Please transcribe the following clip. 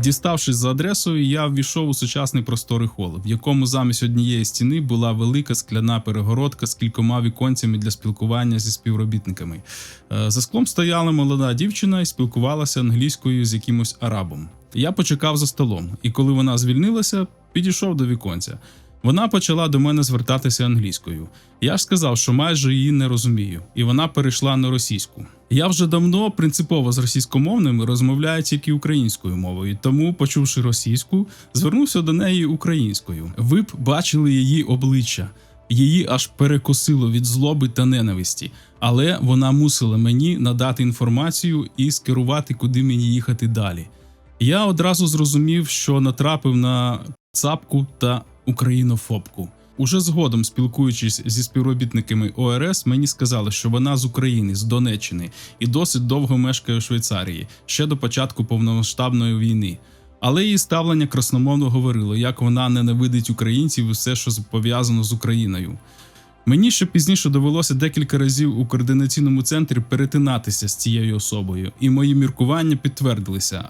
Діставшись за адресою, я ввійшов у сучасний просторий хол, в якому замість однієї стіни була велика скляна перегородка з кількома віконцями для спілкування зі співробітниками. Е, За склом стояла молода дівчина і спілкувалася англійською з якимось арабом. Я почекав за столом, і коли вона звільнилася, підійшов до віконця. Вона почала до мене звертатися англійською. Я ж сказав, що майже її не розумію, і вона перейшла на російську. Я вже давно принципово з російськомовними розмовляю тільки українською мовою, тому, почувши російську, звернувся до неї українською. Ви б бачили її обличчя. Її аж перекосило від злоби та ненависті, але вона мусила мені надати інформацію і скерувати, куди мені їхати далі. Я одразу зрозумів, що натрапив на цапку та українофобку. Уже згодом, спілкуючись зі співробітниками ОРС, мені сказали, що вона з України, з Донеччини, і досить довго мешкає у Швейцарії ще до початку повномасштабної війни. Але її ставлення красномовно говорило, як вона ненавидить українців і все, що пов'язано з Україною. Мені ще пізніше довелося декілька разів у координаційному центрі перетинатися з цією особою, і мої міркування підтвердилися.